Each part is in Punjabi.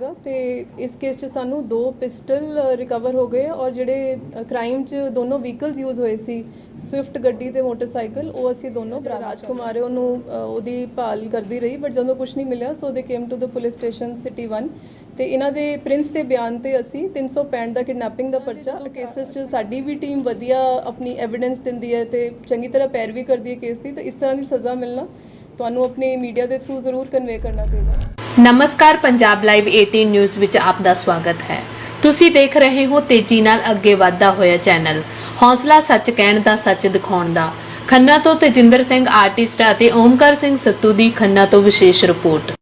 ਹੈਗਾ ਤੇ ਇਸ ਕੇਸ 'ਚ ਸਾਨੂੰ ਦੋ ਪਿਸਟਲ ਰਿਕਵਰ ਹੋ ਗਏ ਔਰ ਜਿਹੜੇ ਕ੍ਰਾਈਮ 'ਚ ਦੋਨੋਂ ਵਹੀਕਲਸ ਯੂਜ਼ ਹੋਏ ਸੀ ਸਵਿਫਟ ਗੱਡੀ ਤੇ ਮੋਟਰਸਾਈਕਲ ਉਹ ਅਸੀਂ ਦੋਨੋਂ ਜਿਹੜਾ ਰਾਜਕੁਮਾਰ ਹੈ, ਉਹਨੂੰ ਉਹਦੀ ਭਾਲ ਕਰਦੀ ਰਹੀ ਬਟ ਜਦੋਂ ਕੁਝ ਨਹੀਂ ਮਿਲਿਆ so they came to the police station city 1 ਤੇ ਇਹਨਾਂ ਦੇ ਪ੍ਰਿੰਸ ਦੇ ਬਿਆਨ ਤੇ ਅਸੀਂ 365 ਦਾ ਕਿਡਨੈਪਿੰਗ ਦਾ ਪਰਚਾ ਕੇਸਸ 'ਚ ਸਾਡੀ ਵੀ ਟੀਮ ਵਧੀਆ ਆਪਣੀ ਐਵੀਡੈਂਸ ਦਿੰਦੀ ਹੈ ਤੇ ਚੰਗੀ ਤਰ੍ਹਾਂ ਪੈਰਵੀ ਕਰਦੀ ਹੈ ਕੇਸ ਦੀ, ਤਾਂ ਇਸ ਤਰ੍ਹਾਂ ਦੀ ਸਜ਼ਾ ਮਿਲਣਾ ਤੁਹਾਨੂੰ ਆਪਣੇ ਮੀਡੀਆ ਦੇ ਥਰੂ ਜ਼ਰੂਰ ਕਨਵੇ ਕਰਨਾ ਚਾਹੀਦਾ। ਨਮਸਕਾਰ, ਪੰਜਾਬ ਲਾਈਵ 18 ਨਿਊਜ਼ ਵਿੱਚ ਆਪ ਦਾ ਸਵਾਗਤ ਹੈ। ਤੁਸੀਂ ਦੇਖ ਰਹੇ ਹੋ ਤੇਜ਼ੀ ਨਾਲ ਅੱਗੇ ਵਧਦਾ ਹੋਇਆ ਚੈਨਲ। ਹੌਸਲਾ ਸੱਚ ਕਹਿਣ ਦਾ, ਸੱਚ ਦਿਖਾਉਣ ਦਾ। ਖੰਨਾ ਤੋਂ ਤੇਜਿੰਦਰ ਸਿੰਘ ਆਰਟਿਸਟ ਅਤੇ ਓਮਕਾਰ ਸਿੰਘ ਸੱਤੂ ਦੀ ਖੰਨਾ ਤੋਂ ਵਿਸ਼ੇਸ਼ ਰਿਪੋਰਟ।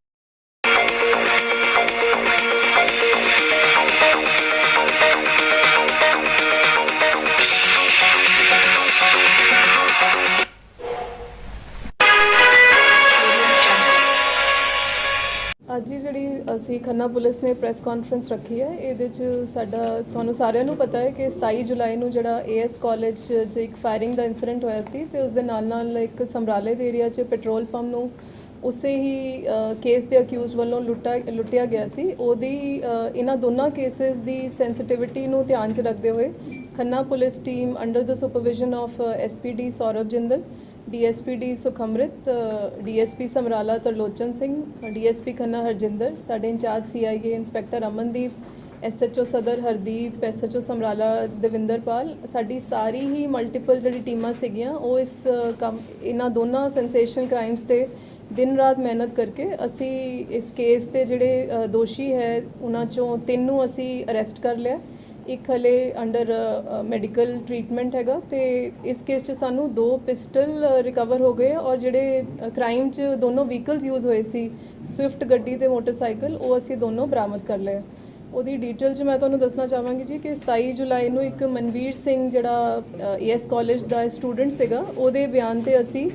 ਜਿਹੜੀ ਖੰਨਾ ਪੁਲਿਸ ਨੇ ਪ੍ਰੈਸ ਕਾਨਫਰੰਸ ਰੱਖੀ ਹੈ, ਇਹਦੇ 'ਚ ਸਾਡਾ, ਤੁਹਾਨੂੰ ਸਾਰਿਆਂ ਨੂੰ ਪਤਾ ਹੈ ਕਿ 27 ਜੁਲਾਈ ਨੂੰ ਜਿਹੜਾ ਏਐਸ ਕਾਲਜ 'ਚ ਇੱਕ ਫਾਇਰਿੰਗ ਦਾ ਇਨਸੀਡੈਂਟ ਹੋਇਆ ਸੀ, ਤੇ ਉਸ ਦੇ ਨਾਲ ਨਾਲ ਇੱਕ ਸਮਰਾਲੇ ਦੇ ਏਰੀਆ 'ਚ ਪੈਟਰੋਲ ਪੰਪ ਨੂੰ ਉਸੇ ਹੀ ਕੇਸ ਦੇ ਅਕਿਊਜ਼ ਵੱਲੋਂ ਲੁੱਟਾ, ਲੁੱਟਿਆ ਗਿਆ ਸੀ। ਉਹਦੀ ਇਹਨਾਂ ਦੋਨਾਂ ਕੇਸਸ ਦੀ ਸੈਂਸਿਟਿਵਿਟੀ ਨੂੰ ਧਿਆਨ 'ਚ ਰੱਖਦੇ ਹੋਏ Khanna police team under the supervision of SPD Saurav Jindal DSPD Sukhmrit, DSP Samrala Tarlochan Singh, DSP Khanna Harjinder, ਸਾਡੇ incharge CIA inspector Amandeep, SHO Sadar Hardeep, SHO Samrala Davinderpal ਸਾਡੀ ਸਾਰੀ ਹੀ ਮਲਟੀਪਲ ਜਿਹੜੀ ਟੀਮਾਂ ਸੀਗੀਆਂ, ਉਹ ਇਸ ਕੰਮ, ਇਹਨਾਂ ਦੋਨਾਂ ਸੈਂਸੇਸ਼ਨਲ ਕ੍ਰਾਈਮਸ ਤੇ ਦਿਨ ਰਾਤ ਮਿਹਨਤ ਕਰਕੇ ਅਸੀਂ ਇਸ ਕੇਸ ਤੇ ਜਿਹੜੇ ਦੋਸ਼ੀ ਹੈ, ਉਹਨਾਂ ਚੋਂ ਤਿੰਨ ਨੂੰ ਅਸੀਂ ਅਰੈਸਟ ਕਰ ਲਿਆ। ਇੱਕ ਹਲੇ ਅੰਡਰ ਮੈਡੀਕਲ ਟ੍ਰੀਟਮੈਂਟ ਹੈਗਾ ਤੇ ਇਸ ਕੇਸ 'ਚ ਸਾਨੂੰ ਦੋ ਪਿਸਟਲ ਰਿਕਵਰ ਹੋ ਗਏ ਔਰ ਜਿਹੜੇ ਕ੍ਰਾਈਮ 'ਚ ਦੋਨੋਂ ਵਹੀਕਲਸ ਯੂਜ਼ ਹੋਏ ਸੀ ਸਵਿਫਟ ਗੱਡੀ ਤੇ ਮੋਟਰਸਾਈਕਲ ਉਹ ਅਸੀਂ ਦੋਨੋਂ ਬਰਾਮਦ ਕਰ ਲਏ। ਉਹਦੀ ਡਿਟੇਲ 'ਚ ਮੈਂ ਤੁਹਾਨੂੰ ਦੱਸਣਾ ਚਾਹਾਂਗੀ ਜੀ ਕਿ 27 ਜੁਲਾਈ ਨੂੰ ਇੱਕ ਮਨਵੀਰ ਸਿੰਘ ਜਿਹੜਾ ਏਐਸ ਕਾਲਜ ਦਾ ਸਟੂਡੈਂਟ ਸੀਗਾ, ਉਹਦੇ ਬਿਆਨ ਤੇ ਅਸੀਂ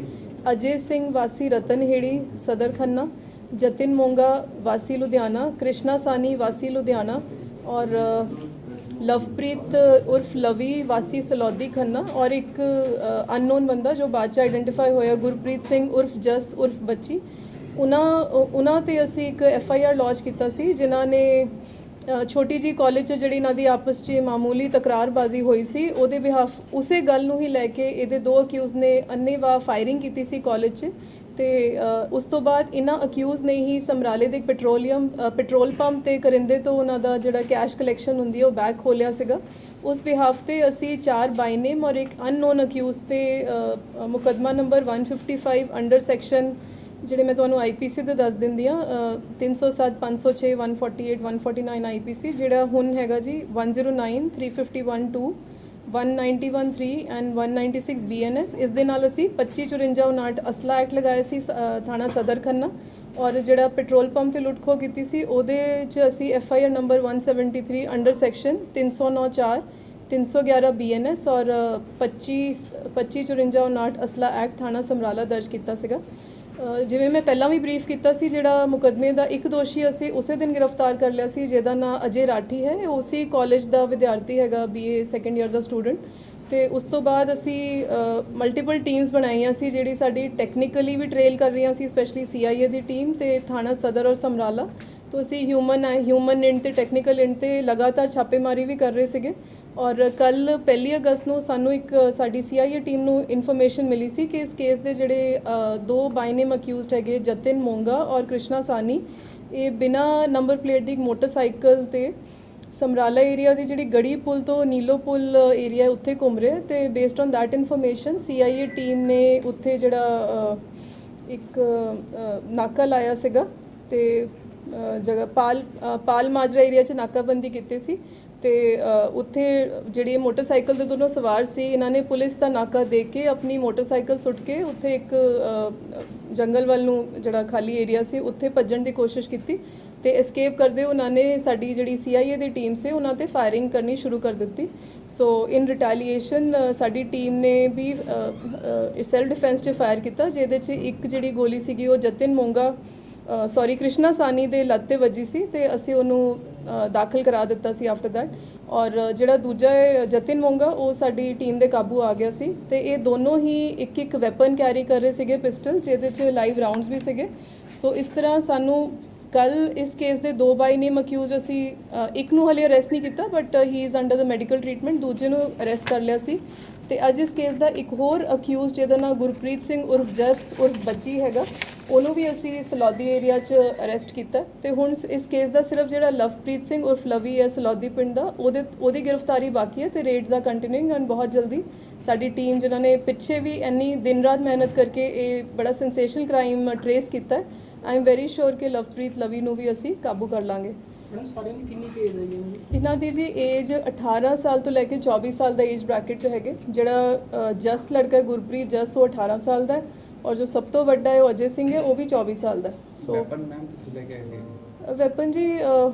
ਅਜੇ ਸਿੰਘ ਵਾਸੀ ਰਤਨਹੇੜੀ ਸਦਰ ਖੰਨਾ, ਜਤਿਨ ਮੋਂਗਾ ਵਾਸੀ ਲੁਧਿਆਣਾ, ਕ੍ਰਿਸ਼ਨਾ ਸਾਨੀ ਵਾਸੀ ਲੁਧਿਆਣਾ ਔਰ ਅ, ਲਵਪ੍ਰੀਤ ਉਰਫ ਲਵੀ ਵਾਸੀ ਸਲੌਦੀ ਖੰਨਾ ਔਰ ਇੱਕ ਅਨਨੋਨ ਬੰਦਾ ਜੋ ਬਾਅਦ ਚ ਆਇਡੈਂਟੀਫਾਈ ਹੋਇਆ ਗੁਰਪ੍ਰੀਤ ਸਿੰਘ ਉਰਫ ਜਸ ਉਰਫ ਬੱਚੀ। ਉਹਨਾਂ ਉਹਨਾਂ ਤੇ ਅਸੀਂ ਇੱਕ ਐਫ ਆਈ ਆਰ ਲਾਂਚ ਕੀਤਾ ਸੀ ਜਿਨ੍ਹਾਂ ਨੇ ਛੋਟੀ ਜੀ ਕਾਲਜ 'ਚ ਜਿਹੜੀ ਇਹਨਾਂ ਦੀ ਆਪਸ 'ਚ ਮਾਮੂਲੀ ਤਕਰਾਰਬਾਜ਼ੀ ਹੋਈ ਸੀ ਉਹਦੇ ਬਿਹਾਫ ਉਸੇ ਗੱਲ ਨੂੰ ਹੀ ਲੈ ਕੇ ਇਹਦੇ ਦੋ ਅਕਿਊਜ਼ ਨੇ ਅੰਨੇਵਾਹ ਫਾਇਰਿੰਗ ਕੀਤੀ ਸੀ ਕਾਲਜ 'ਚ ਤੇ ਉਸ ਤੋਂ ਬਾਅਦ ਇਹਨਾਂ ਅਕਿਊਜ਼ ਨੇ ਹੀ ਸਮਰਾਲੇ ਦੇ ਇੱਕ ਪੈਟਰੋਲੀਅਮ ਪੈਟਰੋਲ ਪੰਪ ਤੇ ਕਰਿੰਦੇ ਤੋਂ ਉਹਨਾਂ ਦਾ ਜਿਹੜਾ ਕੈਸ਼ ਕਲੈਕਸ਼ਨ ਹੁੰਦੀ ਹੈ ਉਹ ਬੈਗ ਖੋਲਿਆ ਸੀਗਾ। ਉਸ ਬਿਹਾਫ ਤੇ ਅਸੀਂ ਚਾਰ ਬਾਈ ਨੇਮ ਔਰ ਇੱਕ ਅਨਨੋਨ ਅਕਿਊਜ਼ ਤੇ ਅ, ਅ, ਮੁਕੱਦਮਾ ਨੰਬਰ 155 ਅੰਡਰ ਸੈਕਸ਼ਨ ਜਿਹੜੇ ਮੈਂ ਤੁਹਾਨੂੰ ਆਈਪੀਸੀ ਤੇ ਦੱਸ ਦਿੰਦੀ ਆ 307 506 148 149 ਆਈਪੀਸੀ ਜਿਹੜਾ ਹੁਣ ਹੈਗਾ ਜੀ 109 351 2 1913 ਐਂਡ 196 ਬੀਐਨਐਸ ਇਸ ਦੇ ਨਾਲ ਅਸੀਂ 2554 ਅਸਲਾ ਐਕਟ ਲਗਾਇਆ ਸੀ ਸ- ਥਾਣਾ ਸਦਰ ਖੰਨਾ। ਔਰ ਜਿਹੜਾ ਪੈਟਰੋਲ ਪੰਪ ਤੇ ਲੁੱਟਖੋ ਕੀਤੀ ਸੀ ਉਹਦੇ 'ਚ ਅਸੀਂ F I R number 173 under section 309 4 311 BNS ਔਰ ਅ, 25 2554 ਅਸਲਾ ਐਕਟ ਥਾਣਾ ਸਮਰਾਲਾ ਦਰਜ ਕੀਤਾ ਸੀਗਾ। ਜਿਵੇਂ ਮੈਂ ਪਹਿਲਾਂ ਵੀ ਬਰੀਫ ਕੀਤਾ ਸੀ, ਜਿਹੜਾ ਮੁਕਦਮੇ ਦਾ ਇੱਕ ਦੋਸ਼ੀ ਅਸੀਂ ਉਸੇ ਦਿਨ ਗ੍ਰਿਫਤਾਰ ਕਰ ਲਿਆ ਸੀ, ਜਿਹਦਾ ਨਾਂ ਅਜੇ ਰਾਠੀ ਹੈ। ਇਹ ਉਸੇ ਕਾਲਜ ਦਾ ਵਿਦਿਆਰਥੀ ਹੈਗਾ ਬੀਏ ਸੈਕੰਡ ਇਅਰ ਦਾ ਸਟੂਡੈਂਟ ਤੇ ਉਸ ਤੋਂ ਬਾਅਦ ਅਸੀਂ ਮਲਟੀਪਲ ਟੀਮਸ ਬਣਾਈਆਂ ਸੀ, ਜਿਹੜੀ ਸਾਡੀ ਟੈਕਨੀਕਲੀ ਵੀ ਟ੍ਰੇਲ ਕਰ ਰਹੀਆਂ ਸੀ ਸਪੈਸ਼ਲੀ ਸੀਆਈਏ ਦੀ ਟੀਮ ਤੇ ਥਾਣਾ ਸਦਰ ਔਰ ਸਮਰਾਲਾ। ਤੋਂ ਅਸੀਂ ਹਿਊਮਨ ਹਿਊਮਨ ਇੰਡ ਤੇ ਟੈਕਨੀਕਲ ਇੰਡ ਤੇ ਲਗਾਤਾਰ ਛਾਪੇਮਾਰੀ ਵੀ ਕਰ ਰਹੇ ਸੀਗੇ ਔਰ ਕੱਲ ਪਹਿਲੀ ਅਗਸਤ ਨੂੰ ਸਾਨੂੰ ਇੱਕ ਸਾਡੀ ਸੀਆਈਏ ਟੀਮ ਨੂੰ ਇਨਫੋਰਮੇਸ਼ਨ ਮਿਲੀ ਸੀ ਕਿ ਇਸ ਕੇਸ ਦੇ ਜਿਹੜੇ ਦੋ ਬਾਈਨੇਮ ਅਕਿਊਜ਼ਡ ਹੈਗੇ ਜਤਿਨ ਮੋਂਗਾ ਔਰ ਕ੍ਰਿਸ਼ਨਾ ਸਾਨੀ ਇਹ ਬਿਨਾ ਨੰਬਰ ਪਲੇਟ ਦੀ ਇੱਕ ਮੋਟਰਸਾਈਕਲ ਤੇ ਸਮਰਾਲਾ ਏਰੀਆ ਦੀ ਜਿਹੜੀ ਗੜੀ ਪੁਲ ਤੋਂ ਨੀਲੋ ਪੁਲ ਏਰੀਆ ਉੱਥੇ ਘੁੰਮ ਰਹੇ ਤੇ based on that information CIA team ਨੇ ਉੱਥੇ ਜਿਹੜਾ ਇੱਕ ਨਾਕਾ ਲਾਇਆ ਸੀਗਾ ਤੇ ਜਗ੍ਹਾ ਪਾਲ ਪਾਲ ਮਾਜਰਾ ਏਰੀਆ 'ਚ ਨਾਕਾਬੰਦੀ ਕੀਤੀ ਸੀ ਤੇ ਉੱਥੇ ਜਿਹੜੀ ਮੋਟਰਸਾਈਕਲ ਦੇ ਦੋਨੋਂ ਸਵਾਰ ਸੀ, ਇਹਨਾਂ ਨੇ ਪੁਲਿਸ ਦਾ ਨਾਕਾ ਦੇ ਕੇ ਆਪਣੀ ਮੋਟਰਸਾਈਕਲ ਸੁੱਟ ਕੇ ਉੱਥੇ ਇੱਕ ਜੰਗਲ ਵੱਲ ਨੂੰ ਜਿਹੜਾ ਖਾਲੀ ਏਰੀਆ ਸੀ, ਉੱਥੇ ਭੱਜਣ ਦੀ ਕੋਸ਼ਿਸ਼ ਕੀਤੀ ਤੇ ਐਸਕੇਪ ਕਰਦੇ ਉਹਨਾਂ ਨੇ ਸਾਡੀ ਜਿਹੜੀ ਸੀਆਈਏ ਦੀ ਟੀਮ ਸੀ, ਉਹਨਾਂ ਤੇ ਫਾਇਰਿੰਗ ਕਰਨੀ ਸ਼ੁਰੂ ਕਰ ਦਿੱਤੀ। ਸੋ ਇਨ ਰਿਟੈਲੀਏਸ਼ਨ ਸਾਡੀ ਟੀਮ ਨੇ ਵੀ ਸੈਲਫ ਡਿਫੈਂਸ 'ਚ ਫਾਇਰ ਕੀਤਾ, ਜਿਹਦੇ 'ਚ ਇੱਕ ਜਿਹੜੀ ਗੋਲੀ ਸੀਗੀ, ਉਹ ਜਤਿਨ ਮੋਂਗਾ ਸੌਰੀ ਕ੍ਰਿਸ਼ਨਾ ਸਾਨੀ ਦੇ ਲੱਤ ਤੇ ਵੱਜੀ ਸੀ ਤੇ ਅਸੀਂ ਉਹਨੂੰ ਦਾਖਲ ਕਰਾ ਦਿੱਤਾ ਸੀ ਆਫਟਰ ਦੈਟ ਔਰ ਜਿਹੜਾ ਦੂਜਾ ਹੈ, ਜਤਿਨ ਮੋਂਗਾ, ਉਹ ਸਾਡੀ ਟੀਮ ਦੇ ਕਾਬੂ ਆ ਗਿਆ ਸੀ ਤੇ ਇਹ ਦੋਨੋਂ ਹੀ ਇੱਕ ਇੱਕ ਵੈਪਨ ਕੈਰੀ ਕਰ ਰਹੇ ਸੀਗੇ ਪਿਸਟਲ ਜਿਹਦੇ 'ਚ ਲਾਈਵ ਰਾਉਂਡਸ ਵੀ ਸੀਗੇ। ਸੋ ਇਸ ਤਰ੍ਹਾਂ ਸਾਨੂੰ ਕੱਲ ਇਸ ਕੇਸ ਦੇ ਦੋ ਬਾਈ ਨੇਮ ਅਕਿਊਜ਼ ਅਸੀਂ ਇੱਕ ਨੂੰ ਹਲੇ ਅਰੈਸਟ ਨਹੀਂ ਕੀਤਾ but he is under the medical treatment ਦੂਜੇ ਨੂੰ ਅਰੈਸਟ ਕਰ ਲਿਆ ਸੀ। ਤੇ ਅੱਜ ਇਸ ਕੇਸ ਦਾ ਇੱਕ ਹੋਰ ਅਕਿਊਜ਼ ਜਿਹਦਾ ਨਾਮ ਗੁਰਪ੍ਰੀਤ ਸਿੰਘ ਉਰਫ ਜਸ ਉਰਫ ਬੱਚੀ ਹੈਗਾ, ਉਹਨੂੰ ਵੀ ਅਸੀਂ ਸਲੌਦੀ ਏਰੀਆ 'ਚ ਅਰੈਸਟ ਕੀਤਾ ਤੇ ਹੁਣ ਸ- ਇਸ ਕੇਸ ਦਾ ਸਿਰਫ ਜਿਹੜਾ ਲਵਪ੍ਰੀਤ ਸਿੰਘ ਉਰਫ ਲਵੀ ਹੈ ਸਲੌਦੀ ਪਿੰਡ ਦਾ, ਉਹਦੇ, ਉਹਦੀ ਗ੍ਰਿਫਤਾਰੀ ਬਾਕੀ ਹੈ ਤੇ ਰੇਡਸ ਆ ਕੰਟੀਨਿਊਇੰਗ ਐਂਡ ਬਹੁਤ ਜਲਦੀ ਸਾਡੀ ਟੀਮ ਜਿਨ੍ਹਾਂ ਨੇ ਪਿੱਛੇ ਵੀ ਇੰਨੀ ਦਿਨ ਰਾਤ ਮਿਹਨਤ ਕਰਕੇ ਇਹ ਬੜਾ ਸੈਂਸੇਸ਼ਨਲ ਕ੍ਰਾਈਮ ਟਰੇਸ ਕੀਤਾ ਆਈ ਐਮ ਵੈਰੀ ਸ਼ੋਰ ਕਿ ਲਵਪ੍ਰੀਤ ਲਵੀ ਨੂੰ ਵੀ ਅਸੀਂ ਕਾਬੂ ਕਰ ਲਾਂਗੇ। ਮੈਡਮ ਸਾਰਿਆਂ ਦੀ ਕਿੰਨੀ ਪੇਜ ਹੈ ਜੀ ਇਹਨਾਂ ਦੀ ਜੀ ਏਜ 18 ਸਾਲ ਤੋਂ ਲੈ ਕੇ 24 ਸਾਲ ਦਾ ਏਜ ਬ੍ਰੈਕਟ 'ਚ ਹੈਗੇ। ਜਿਹੜਾ ਅ, ਜਸ ਲੜਕਾ ਹੈ ਗੁਰਪ੍ਰੀਤ ਜਸ ਉਹ 18 ਸਾਲ ਦਾ ਹੈ। ਔਰ ਜੋ ਸਭ ਤੋਂ ਵੱਡਾ ਹੈ ਉਹ ਅਜੇ ਸਿੰਘ ਹੈ ਉਹ ਵੀ 24 ਸਾਲ ਦਾ ਹੈ। ਸੋ ਵੈਪਨ ਮੈਮ ਕਿੱਥੇ ਲੈ ਕੇ ਆਏ ਸੀ ਵੈਪਨ ਜੀ ਅ,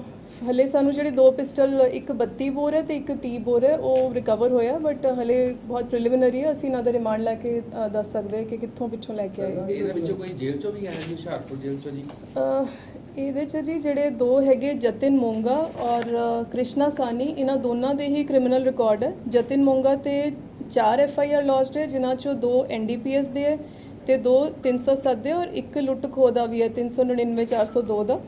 ਹਲੇ ਸਾਨੂੰ ਜਿਹੜੇ ਦੋ ਪਿਸਟਲ ਇੱਕ 32 ਬੋਰ ਹੈ ਤੇ ਇੱਕ 30 ਬੋਰ ਹੈ ਉਹ ਰਿਕਵਰ ਹੋਇਆ ਬਟ ਹਲੇ ਬਹੁਤ ਪ੍ਰੀਲਿਮਿਨਰੀ ਹੈ। ਅਸੀਂ ਇਹਨਾਂ ਦਾ ਰਿਮਾਂਡ ਲੈ ਕੇ ਅ, ਦੱਸ ਸਕਦੇ ਹਾਂ ਕਿ ਕਿੱਥੋਂ ਪਿੱਛੋਂ ਲੈ ਕੇ ਆਏ। ਇਹਦੇ ਵਿੱਚੋਂ ਕੋਈ ਜੇਲ੍ਹ ਚੋਂ ਵੀ ਆਇਆ ਜੀ ਹੁਸ਼ਿਆਰਪੁਰ ਜੇਲ੍ਹ ਚੋਂ ਜੀ? ਅਹ ਇਹਦੇ ਚ ਜੀ ਜਿਹੜੇ ਦੋ ਹੈਗੇ ਜਤਿਨ ਮੋਂਗਾ ਔਰ ਕ੍ਰਿਸ਼ਨਾ ਸਾਨੀ ਇਹਨਾਂ ਦੋਨਾਂ ਦੇ ਹੀ ਕ੍ਰਿਮੀਨਲ ਰਿਕਾਰਡ ਹੈ। ਜਤਿਨ ਮੋਂਗਾ ਤੇ 4 ਐਫ ਆਈ ਆਰ ਲੌਜਡ ਹੈ, ਜਿਨ੍ਹਾਂ ਚੋਂ ਦੋ ਐਨ ਡੀ ਪੀ ਐਸ ਦੇ ਹੈ ਤੇ ਦੋ 307 ਦੇ ਔਰ ਇੱਕ ਲੁੱਟ ਖੋਹ ਦਾ ਵੀ ਹੈ 399 402 ਦਾ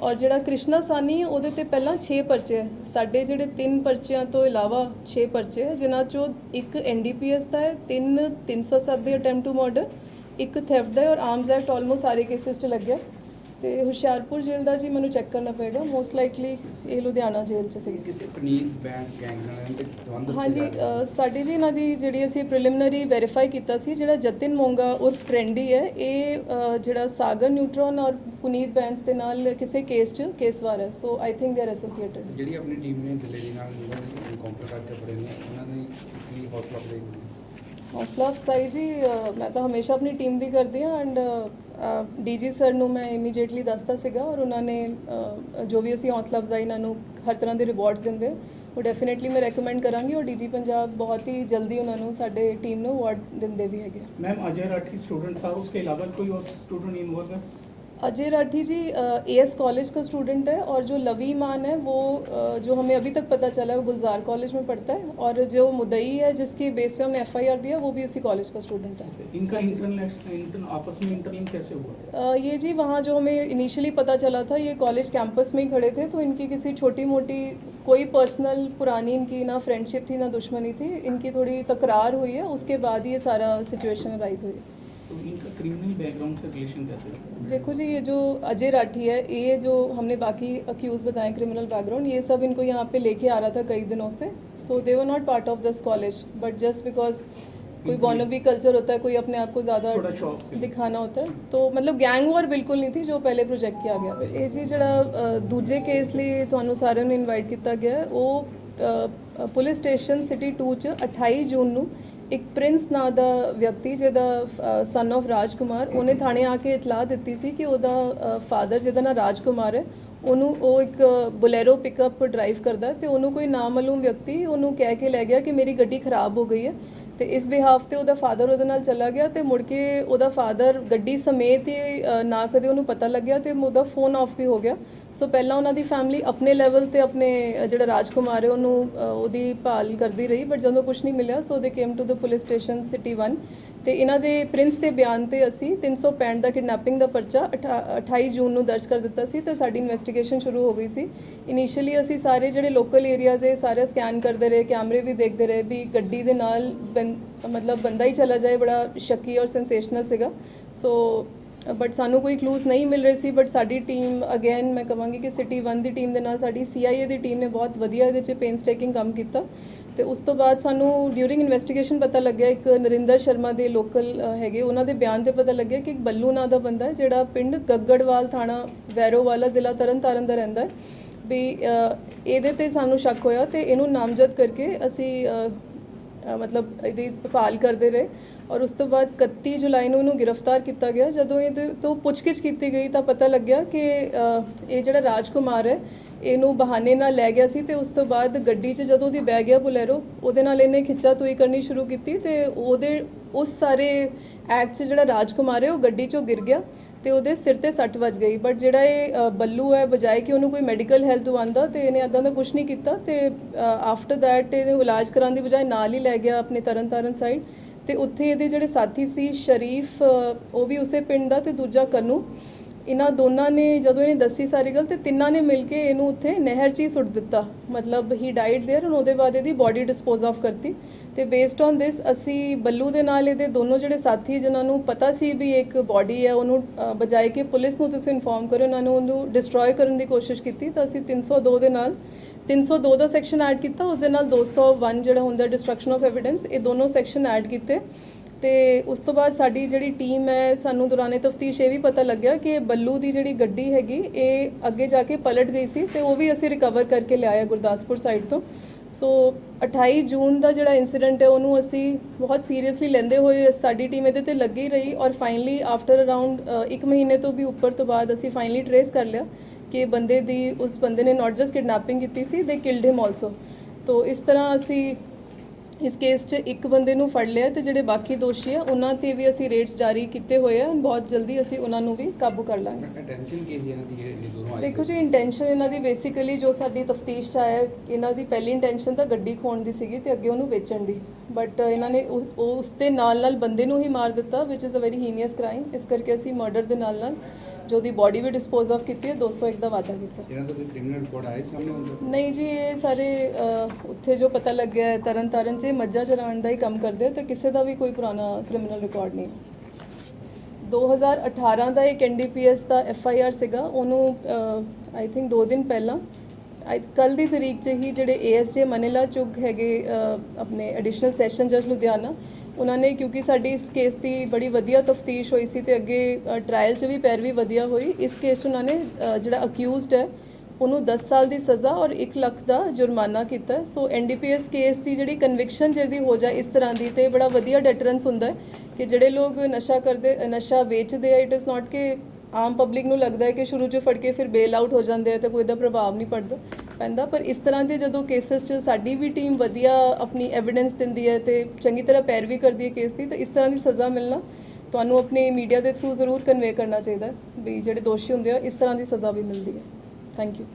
ਔਰ ਜਿਹੜਾ ਕ੍ਰਿਸ਼ਨਾ ਸਾਨੀ ਉਹਦੇ ਤੇ ਪਹਿਲਾਂ 6 ਪਰਚੇ ਹੈ। ਸਾਡੇ ਜਿਹੜੇ ਤਿੰਨ ਪਰਚਿਆਂ ਤੋਂ ਇਲਾਵਾ 6 ਪਰਚੇ ਹੈ, ਜਿਨ੍ਹਾਂ ਚੋਂ ਇੱਕ ਐਨ ਡੀ ਪੀ ਐਸ ਦਾ ਹੈ, ਤਿੰਨ 307 ਦੇ ਅਟੈਂਪਟ ਟੂ ਮਰਡਰ, ਇੱਕ ਥੈਫਟ ਦਾ ਹੈ ਔਰ ਆਰਮਸ ਐਕਟ ਆਲਮੋਸਟ ਸਾਰੇ ਕੇਸਿਸ 'ਚ ਲੱਗਿਆ। ਤੇ ਹੁਸ਼ਿਆਰਪੁਰ ਜੇਲ੍ਹ ਦਾ ਜੀ ਮੈਨੂੰ ਚੈੱਕ ਕਰਨਾ ਪਏਗਾ। ਮੋਸਟ ਲਾਈਕਲੀ ਇਹ ਲੁਧਿਆਣਾ ਜੇਲ੍ਹ 'ਚ ਸੀ ਕਿਸੇ ਪਨੀਤ ਬੈਂਕ ਗੈਂਗ ਨਾਲ ਇਹਨਾਂ ਦੇ ਸੰਬੰਧ ਦੱਸੇ ਹਾਂਜੀ ਨੇ। ਅ, ਸਾਡੀ ਜੀ ਇਹਨਾਂ ਦੀ ਜਿਹੜੀ ਅਸੀਂ ਪ੍ਰੀਲਿਮਿਨਰੀ ਵੈਰੀਫਾਈ ਕੀਤਾ ਸੀ ਜਿਹੜਾ ਜਤਿਨ ਮੋਂਗਾ ਉਰਫ ਟ੍ਰੈਂਡੀ ਹੈ ਇਹ ਅ, ਜਿਹੜਾ ਸਾਗਰ ਨਿਊਟਰੋਨ ਔਰ ਪੁਨੀਤ ਬੈਂਸ ਦੇ ਨਾਲ ਕਿਸੇ ਕੇਸ 'ਚ ਕੇਸਵਾਰ ਹੈ। So I think they are associated ਜਿਹੜੀ ਆਪਣੀ ਟੀਮ ਨੇ ਦਿੱਲੀ ਦੇ ਨਾਲ ਕਾਊਂਟਰ ਕਰਕੇ ਫੜੇ ਨੇ ਉਹਨਾਂ ਦੀ ਕੀ ਹੌਸਲਾ ਅਫਜ਼ਾਈ ਹੋਈ ਹੌਸਲਾ ਅਫਸਾਈ ਜੀ ਅ, ਮੈਂ ਤਾਂ ਹਮੇਸ਼ਾ ਆਪਣੀ ਟੀਮ ਦੀ ਕਰਦੀ ਹਾਂ ਐਂਡ ਡੀਜੀ ਸਰ ਨੂੰ ਮੈਂ ਇਮੀਡੀਏਟਲੀ ਦੱਸਤਾ ਸੀਗਾ ਔਰ ਉਹਨਾਂ ਨੇ ਜੋ ਵੀ ਅਸੀਂ ਹੌਸਲਾ ਅਫਜ਼ਾਈ ਇਹਨਾਂ ਨੂੰ ਹਰ ਤਰ੍ਹਾਂ ਦੇ ਰਿਵਾਰਡਸ ਦਿੰਦੇ, ਉਹ ਡੈਫੀਨਿਟਲੀ ਮੈਂ ਰეკਮੈਂਡ ਕਰਾਂਗੀ ਔਰ ਡੀਜੀ ਪੰਜਾਬ ਬਹੁਤ ਹੀ ਜਲਦੀ ਉਹਨਾਂ ਨੂੰ ਸਾਡੇ ਟੀਮ ਨੂੰ ਅਵਾਰਡ ਦਿੰਦੇ ਵੀ ਹੈਗੇ ਮੈਮ ਅਜੇ ਰਾਠੀ ਸਟੂਡੈਂਟ ਥਾ ਉਸਕੇ ਇਲਾਵਾ ਕੋਈ ਹੋਰ ਸਟੂਡੈਂਟ ਇਨਵੋਲਵ ਹੈ? Ajay Rathi ji A S college का स्टूडेंट है और जो लवी मान है वो जो हमें अभी तक पता चला है वो गुलजार कॉलेज में पढ़ता है और जो मुदई है जिसके बेस पे हमने एफआईआर दिया वो भी उसी कॉलेज का स्टूडेंट है। इनका इंटरनेशनल आपस में इंटरलिंक कैसे हुआ? ये जी वहाँ जो हमें इनिशियली पता चला था ये कॉलेज कैंपस में ही खड़े थे तो इनकी किसी छोटी मोटी कोई पर्सनल पुरानी इनकी ना फ्रेंडशिप थी ना दुश्मनी थी इनकी थोड़ी तकरार हुई है उसके बाद ये सारा सिचुएशन राइज हुई। इनका क्रिमिनल बैकग्राउंड से रिलेशन कैसे हुआ देखो जी ये जो अजय राठी है ये जो हमने बाकी अक्यूज बताए क्रिमिनल बैकग्राउंड ये सब इनको यहाँ पे लेके आ रहा था कई दिनों से so they were not part of this college but just because कोई वॉनबी कल्चर होता है कोई अपने आप को ज़्यादा थोड़ा शो ऑफ के लिए। ਦਿਖਾਣਾ ਹੁੰਦਾ ਹੈ तो मतलब ਗੈਂਗ ਵਾਰ ਬਿਲਕੁਲ ਨਹੀਂ ਥੀ ਜੋ ਪਹਿਲੇ ਪ੍ਰੋਜੈਕਟ ਕੀਤਾ ਗਿਆ ਇਹ ਜੀ ਜਿਹੜਾ ਅ, ਦੂਜੇ ਕੇਸ ਲਈ ਤੁਹਾਨੂੰ ਸਾਰਿਆਂ ਨੂੰ ਇਨਵਾਈਟ ਕੀਤਾ ਗਿਆ ਹੈ, ਉਹ ਅ, ਪੁਲਿਸ ਸਟੇਸ਼ਨ ਸਿਟੀ 2 ਚ 28 ਜੂਨ ਨੂੰ ਇੱਕ ਪ੍ਰਿੰਸ ਨਾਂ ਦਾ ਵਿਅਕਤੀ ਜਿਹਦਾ ਸਨ of ਰਾਜਕੁਮਾਰ, ਉਹਨੇ ਥਾਣੇ ਆ ਕੇ ਇਤਲਾਹ ਦਿੱਤੀ ਸੀ ਕਿ ਉਹਦਾ ਫਾਦਰ ਜਿਹਦਾ ਨਾਂ ਰਾਜਕੁਮਾਰ ਹੈ, ਉਹਨੂੰ ਉਹ ਇੱਕ ਬੁਲੇਰੋ ਪਿਕਅਪ ਡਰਾਈਵ ਕਰਦਾ ਹੈ ਤੇ ਉਹਨੂੰ ਕੋਈ ਨਾਮਾਲੂਮ ਵਿਅਕਤੀ ਉਹਨੂੰ ਕਹਿ ਕੇ ਲੈ ਗਿਆ ਕਿ ਮੇਰੀ ਗੱਡੀ ਖਰਾਬ ਹੋ ਗਈ ਹੈ। ਤੇ ਇਸ ਬਿਹਾਫ ਤੇ ਉਹਦਾ ਫਾਦਰ ਉਹਦੇ ਨਾਲ ਚਲਾ ਗਿਆ ਤੇ ਮੁੜ ਕੇ ਉਹਦਾ ਫਾਦਰ ਗੱਡੀ ਸਮੇਤ ਹੀ ਅ, ਨਾ ਕਦੇ ਉਹਨੂੰ ਪਤਾ ਲੱਗਿਆ ਤੇ ਉਹਦਾ ਫੋਨ ਆਫ ਵੀ ਹੋ ਗਿਆ। ਸੋ ਪਹਿਲਾਂ ਉਹਨਾਂ ਦੀ ਫੈਮਿਲੀ ਆਪਣੇ ਲੈਵਲ ਤੇ ਆਪਣੇ ਅ, ਜਿਹੜਾ ਰਾਜਕੁਮਾਰ ਹੈ ਉਹਨੂੰ ਅ, ਉਹਦੀ ਭਾਲ ਕਰਦੀ ਰਹੀ ਬਟ ਜਦੋਂ ਕੁਝ ਨਹੀਂ ਮਿਲਿਆ so they came to the police station city 1 ਤੇ ਇਹਨਾਂ ਦੇ ਪ੍ਰਿੰਸ ਦੇ ਬਿਆਨ ਤੇ ਅਸੀਂ 365 ਦਾ ਕਿਡਨੈਪਿੰਗ ਦਾ ਪਰਚਾ ਅਠਾ- 28 ਜੂਨ ਨੂੰ ਦਰਜ ਕਰ ਦਿੱਤਾ ਸੀ ਤੇ ਸਾਡੀ ਇਨਵੈਸਟੀਗੇਸ਼ਨ ਸ਼ੁਰੂ ਹੋ ਗਈ ਸੀ। ਇਨੀਸ਼ੀਅਲੀ ਅਸੀਂ ਸਾਰੇ ਜਿਹੜੇ ਲੋਕਲ ਏਰੀਆਜ਼ ਹੈ ਸਾਰੇ ਸਕੈਨ ਕਰਦੇ ਰਹੇ ਕੈਮਰੇ ਵੀ ਦੇਖਦੇ ਰਹੇ ਵੀ ਗੱਡੀ ਦੇ ਨਾਲ ਬੰ- ਮਤਲਬ ਬੰਦਾ ਹੀ ਚਲਾ ਜਾਏ, ਬੜਾ ਸ਼ੱਕੀ ਔਰ ਸੈਂਸੇਸ਼ਨਲ ਸੀਗਾ। ਸੋ ਬਟ ਸਾਨੂੰ ਕੋਈ ਕਲੂਜ਼ ਨਹੀਂ ਮਿਲ ਰਹੇ ਸੀ ਬਟ ਸਾਡੀ ਟੀਮ ਅਗੇਨ ਮੈਂ ਕਹਾਂਗੀ ਕਿ ਸਿਟੀ 1 ਦੀ ਟੀਮ ਦੇ ਨਾਲ ਸਾਡੀ ਸੀਆਈਏ ਦੀ ਟੀਮ ਨੇ ਬਹੁਤ ਵਧੀਆ ਇਹਦੇ 'ਚ ਪੇਨਸ ਟੇਕਿੰਗ ਕੰਮ ਕੀਤਾ। ਤੇ ਉਸ ਤੋਂ ਬਾਅਦ ਸਾਨੂੰ ਡਿਊਰਿੰਗ ਇਨਵੈਸਟੀਗੇਸ਼ਨ ਪਤਾ ਲੱਗਿਆ, ਇੱਕ ਨਰਿੰਦਰ ਸ਼ਰਮਾ ਦੇ ਲੋਕਲ ਹੈਗੇ, ਉਹਨਾਂ ਦੇ ਬਿਆਨ ਤੇ ਪਤਾ ਲੱਗਿਆ ਕਿ ਇੱਕ ਬੱਲੂ ਨਾਂ ਦਾ ਬੰਦਾ ਹੈ, ਜਿਹੜਾ ਪਿੰਡ ਗੱਗੜਵਾਲ ਥਾਣਾ ਵੈਰੋਵਾਲਾ ਜ਼ਿਲ੍ਹਾ ਤਰਨਤਾਰਨ ਦਾ ਰਹਿੰਦਾ ਹੈ। ਵੀ ਇਹਦੇ ਤੇ ਸਾਨੂੰ ਸ਼ੱਕ ਹੋਇਆ ਤੇ ਇਹਨੂੰ ਨਾਮਜ਼ਦ ਕਰਕੇ ਅਸੀਂ ਮਤਲਬ ਇਹਦੀ ਭਾਲ ਕਰਦੇ ਰਹੇ ਔਰ ਉਸ ਤੋਂ ਬਾਅਦ 31 ਜੁਲਾਈ ਨੂੰ ਉਹਨੂੰ ਗ੍ਰਿਫਤਾਰ ਕੀਤਾ ਗਿਆ। ਜਦੋਂ ਇਹਦੇ ਤੋਂ ਪੁੱਛਗਿੱਛ ਕੀਤੀ ਗਈ ਤਾਂ ਪਤਾ ਲੱਗਿਆ ਕਿ ਇਹ ਜਿਹੜਾ ਰਾਜਕੁਮਾਰ ਹੈ ਇਹਨੂੰ ਬਹਾਨੇ ਨਾਲ ਲੈ ਗਿਆ ਸੀ ਤੇ ਉਸ ਤੋਂ ਬਾਅਦ ਗੱਡੀ 'ਚ ਜਦੋਂ ਦੀ ਬਹਿ ਗਿਆ ਬੁਲੇਰੋ, ਉਹਦੇ ਨਾਲ ਇਹਨੇ ਖਿੱਚਾ ਤੂਈ ਕਰਨੀ ਸ਼ੁਰੂ ਕੀਤੀ ਤੇ ਉਹਦੇ, ਉਸ ਸਾਰੇ ਐਕਟ 'ਚ ਜਿਹੜਾ ਰਾਜਕੁਮਾਰ ਹੈ, ਉਹ ਗੱਡੀ 'ਚੋਂ ਗਿਰ ਗਿਆ ਤੇ ਉਹਦੇ ਸਿਰ ਤੇ ਸੱਟ ਵੱਜ ਗਈ। ਬਟ ਜਿਹੜਾ ਇਹ ਬੱਲੂ ਹੈ, ਬਜਾਏ ਕਿ ਉਹਨੂੰ ਕੋਈ ਮੈਡੀਕਲ ਹੈਲਪ ਦਵਾਉਂਦਾ ਤੇ ਇਹਨੇ ਅਦਾਂ ਦਾ ਕੁਝ ਨਹੀਂ ਕੀਤਾ ਤੇ ਆਫਟਰ ਦੈਟ ਇਹਨੂੰ ਇਲਾਜ ਕਰਾਉਣ ਦੀ ਬਜਾਏ ਨਾਲ ਹੀ ਲੈ ਗਿਆ ਆਪਣੇ ਤਰਨਤਾਰਨ ਸਾਈਡ ਤੇ ਉੱਥੇ ਇਹਦੇ ਜਿਹੜੇ ਸਾਥੀ ਸੀ, ਸ਼ਰੀਫ ਉਹ ਵੀ ਉਸੇ ਪਿੰਡ ਦਾ ਤੇ ਦੂਜਾ ਕੰਨੂ। ਇਹਨਾਂ ਦੋਨਾਂ ਨੇ ਜਦੋਂ ਇਹਨੇ ਦੱਸੀ ਸਾਰੀ ਗੱਲ ਤੇ ਤਿੰਨਾਂ ਨੇ ਮਿਲ ਕੇ ਇਹਨੂੰ ਉੱਥੇ ਨਹਿਰ 'ਚ ਹੀ ਸੁੱਟ ਦਿੱਤਾ ਮਤਲਬ ਹੀ ਡਾਈਡ देयर ਔਰ ਉਹਦੇ ਬਾਅਦ ਇਹਦੀ ਬਾਡੀ ਡਿਸਪੋਜ਼ ਆਫ ਕਰਤੀ ਤੇ ਬੇਸਡ ਔਨ ਦਿਸ ਅਸੀਂ ਬੱਲੂ ਦੇ ਨਾਲ ਇਹਦੇ ਦੋਨੋਂ ਜਿਹੜੇ ਸਾਥੀ ਜਿਨ੍ਹਾਂ ਨੂੰ ਪਤਾ ਸੀ ਵੀ ਇੱਕ ਬਾਡੀ ਹੈ ਉਹਨੂੰ ਅ, ਬਜਾਏ ਕਿ ਪੁਲਿਸ ਨੂੰ ਤੁਸੀਂ ਇਨਫੋਰਮ ਕਰੋ ਉਹਨਾਂ ਨੂੰ ਉਹਨੂੰ ਡਿਸਟਰੋਏ ਕਰਨ ਦੀ ਕੋਸ਼ਿਸ਼ ਕੀਤੀ ਤਾਂ ਅਸੀਂ 302 ਦੇ ਨਾਲ 302 ਦਾ ਸੈਕਸ਼ਨ ਐਡ ਕੀਤਾ ਉਸ ਦੇ ਨਾਲ 201 ਜਿਹੜਾ ਹੁੰਦਾ ਡਿਸਟਰਕਸ਼ਨ ਆਫ ਐਵੀਡੈਂਸ ਇਹ ਦੋਨੋਂ ਸੈਕਸ਼ਨ ਐਡ ਕੀਤੇ ਤੇ ਉਸ ਤੋਂ ਬਾਅਦ ਸਾਡੀ ਜਿਹੜੀ ਟੀਮ ਹੈ, ਸਾਨੂੰ ਦੌਰਾਨੇ ਤਫਤੀਸ਼ ਇਹ ਵੀ ਪਤਾ ਲੱਗਿਆ ਕਿ ਬੱਲੂ ਦੀ ਜਿਹੜੀ ਗੱਡੀ ਹੈਗੀ, ਇਹ ਅੱਗੇ ਜਾ ਕੇ ਪਲਟ ਗਈ ਸੀ ਤੇ ਉਹ ਵੀ ਅਸੀਂ ਰਿਕਵਰ ਕਰਕੇ ਲਿਆਇਆ ਗੁਰਦਾਸਪੁਰ ਸਾਈਡ ਤੋਂ। ਸੋ 28 ਜੂਨ ਦਾ ਜਿਹੜਾ ਇਨਸੀਡੈਂਟ ਹੈ, ਉਹਨੂੰ ਅਸੀਂ ਬਹੁਤ ਸੀਰੀਅਸਲੀ ਲੈਂਦੇ ਹੋਏ ਸਾਡੀ ਟੀਮ ਇਹਦੇ ਤੇ ਲੱਗੀ ਰਹੀ ਔਰ ਫਾਈਨਲੀ ਆਫਟਰ ਅਰਾਊਂਡ ਇੱਕ ਮਹੀਨੇ ਤੋਂ ਵੀ ਉੱਪਰ ਤੋਂ ਬਾਅਦ ਅਸੀਂ ਫਾਈਨਲੀ ਟਰੇਸ ਕਰ ਲਿਆ ਕਿ ਬੰਦੇ ਦੀ, ਉਸ ਬੰਦੇ ਨੇ ਨਾਟ ਜਸਟ ਕਿਡਨੈਪਿੰਗ ਕੀਤੀ ਸੀ ਦੇ ਕਿਲਡ ਹਿਮ ਆਲਸੋ ਤੋ, ਇਸ ਤਰ੍ਹਾਂ ਅਸੀਂ ਇਸ ਕੇਸ 'ਚ ਇੱਕ ਬੰਦੇ ਨੂੰ ਫੜ ਲਿਆ ਤੇ ਜਿਹੜੇ ਬਾਕੀ ਦੋਸ਼ੀ ਆ ਉਹਨਾਂ ਤੇ ਵੀ ਅਸੀਂ ਰੇਡਸ ਜਾਰੀ ਕੀਤੇ ਹੋਏ ਆ। ਬਹੁਤ ਜਲਦੀ ਅਸੀਂ ਉਹਨਾਂ ਨੂੰ ਵੀ ਕਾਬੂ ਕਰ ਲਾਂਗੇ। ਅਟੈਂਸ਼ਨ ਕੀ ਇਹਨਾਂ ਦੀ ਦੂਰੋਂ ਆਏ ਦੇਖੋ ਜੀ ਇੰਟੈਂਸ਼ਨ ਇਹਨਾਂ ਦੀ ਬੇਸਿਕਲੀ ਜੋ ਸਾਡੀ ਤਫਤੀਸ਼ 'ਚ ਆਇਆ ਇਹਨਾਂ ਦੀ ਪਹਿਲੀ ਇੰਟੈਂਸ਼ਨ ਤਾਂ ਗੱਡੀ ਖੋਣ ਦੀ ਸੀਗੀ ਤੇ ਅੱਗੇ ਉਹਨੂੰ ਵੇਚਣ ਦੀ। ਬਟ ਇਹਨਾਂ ਨੇ ਉਹ- ਉਹ ਉਸ ਦੇ ਨਾਲ ਨਾਲ ਬੰਦੇ ਨੂੰ ਹੀ ਮਾਰ ਦਿੱਤਾ ਵਿਚ is a very heinous crime ਇਸ ਕਰਕੇ ਅਸੀਂ ਮਰਡਰ ਦੇ ਨਾਲ ਨਾਲ ਜੋ ਦੀ ਬਾਡੀ ਵੀ ਡਿਸਪੋਜ਼ ਆਫ ਕੀਤੀ ਹੈ 201 ਦਾ ਵਾਅਦਾ ਕੀਤਾ। ਇਹਨਾਂ ਦਾ ਕੋਈ ਕ੍ਰਿਮੀਨਲ ਰਿਕਾਰਡ ਆਇਆ ਸਾਹਮਣੇ ਹੁੰਦਾ ਨਹੀਂ ਜੀ ਇਹ ਸਾਰੇ ਅਹ, ਉੱਥੇ ਜੋ ਪਤਾ ਲੱਗਿਆ ਹੈ ਤਰਨ ਤਾਰਨ 'ਚ ਇਹ ਮੱਝਾਂ ਚਰਾਉਣ ਦਾ ਹੀ ਕੰਮ ਕਰਦੇ ਆ ਤੇ ਕਿਸੇ ਦਾ ਵੀ ਕੋਈ ਪੁਰਾਣਾ ਕ੍ਰਿਮੀਨਲ ਰਿਕਾਰਡ ਨਹੀਂ ਹੈ। 2018 ਦਾ ਇੱਕ ਐਨਡੀਪੀਐਸ ਦਾ ਐਫਆਈਆਰ ਸੀਗਾ ਉਹਨੂੰ ਆਈ ਥਿੰਕ 2 ਦਿਨ ਪਹਿਲਾਂ ਕੱਲ ਦੀ ਤਰੀਕ 'ਚ ਹੀ ਜਿਹੜੇ ਏਐਸਡੀ ਮਨੀਲਾ ਚੁੱਗ ਹੈਗੇ ਆਪਣੇ ਐਡੀਸ਼ਨਲ ਸੈਸ਼ਨ ਜੱਜ ਲੁਧਿਆਣਾ, ਉਹਨਾਂ ਨੇ ਕਿਉਂਕਿ ਸਾਡੀ ਇਸ ਕੇਸ ਦੀ ਬੜੀ ਵਧੀਆ ਤਫਤੀਸ਼ ਹੋਈ ਸੀ ਤੇ ਅੱਗੇ ਟ੍ਰਾਇਲ 'ਚ ਵੀ ਪੈਰਵੀ ਵਧੀਆ ਹੋਈ ਇਸ ਕੇਸ 'ਚ ਉਹਨਾਂ ਨੇ ਜਿਹੜਾ ਅਕਿਊਜ਼ਡ ਹੈ, ਉਹਨੂੰ 10 ਸਾਲ ਦੀ ਸਜ਼ਾ ਔਰ 1 ਲੱਖ ਦਾ ਜੁਰਮਾਨਾ ਕੀਤਾ ਹੈ। ਸੋ ਐਨਡੀਪੀਐਸ ਕੇਸ ਦੀ ਜਿਹੜੀ ਕਨਵਿਕਸ਼ਨ ਜਿਹਦੀ ਹੋ ਜਾਏ ਇਸ ਤਰ੍ਹਾਂ ਦੀ ਤੇ ਬੜਾ ਵਧੀਆ ਡੈਟਰੈਂਸ ਹੁੰਦਾ ਕਿ ਜਿਹੜੇ ਲੋਕ ਨਸ਼ਾ ਕਰਦੇ ਨਸ਼ਾ ਵੇਚਦੇ ਆ ਇਟ ਇਜ਼ ਨਾਟ ਕਿ ਆਮ ਪਬਲਿਕ ਨੂੰ ਲੱਗਦਾ ਹੈ ਕਿ ਸ਼ੁਰੂ 'ਚ ਫੜ ਕੇ ਫਿਰ ਬੇਲ ਆਊਟ ਹੋ ਜਾਂਦੇ ਆ ਤਾਂ ਕੋਈ ਦਾ ਪ੍ਰਭਾਵ ਨਹੀਂ ਪੜਦਾ, ਪੈਂਦਾ। ਪਰ ਇਸ ਤਰ੍ਹਾਂ ਦੇ ਜਦੋਂ ਕੇਸਸ 'ਚ ਸਾਡੀ ਵੀ ਟੀਮ ਵਧੀਆ ਆਪਣੀ ਐਵੀਡੈਂਸ ਦਿੰਦੀ ਹੈ ਤੇ ਚੰਗੀ ਤਰ੍ਹਾਂ ਪੈਰਵੀ ਕਰਦੀ ਹੈ ਕੇਸ ਦੀ, ਤਾਂ ਇਸ ਤਰ੍ਹਾਂ ਦੀ ਸਜ਼ਾ ਮਿਲਣਾ ਤੁਹਾਨੂੰ ਆਪਣੇ ਮੀਡੀਆ ਦੇ ਥਰੂ ਜ਼ਰੂਰ ਕਨਵੇ ਕਰਨਾ ਚਾਹੀਦਾ ਵੀ ਜਿਹੜੇ ਦੋਸ਼ੀ ਹੁੰਦੇ ਆ, ਇਸ ਤਰ੍ਹਾਂ ਦੀ ਸਜ਼ਾ ਵੀ ਮਿਲਦੀ ਹੈ। Thank you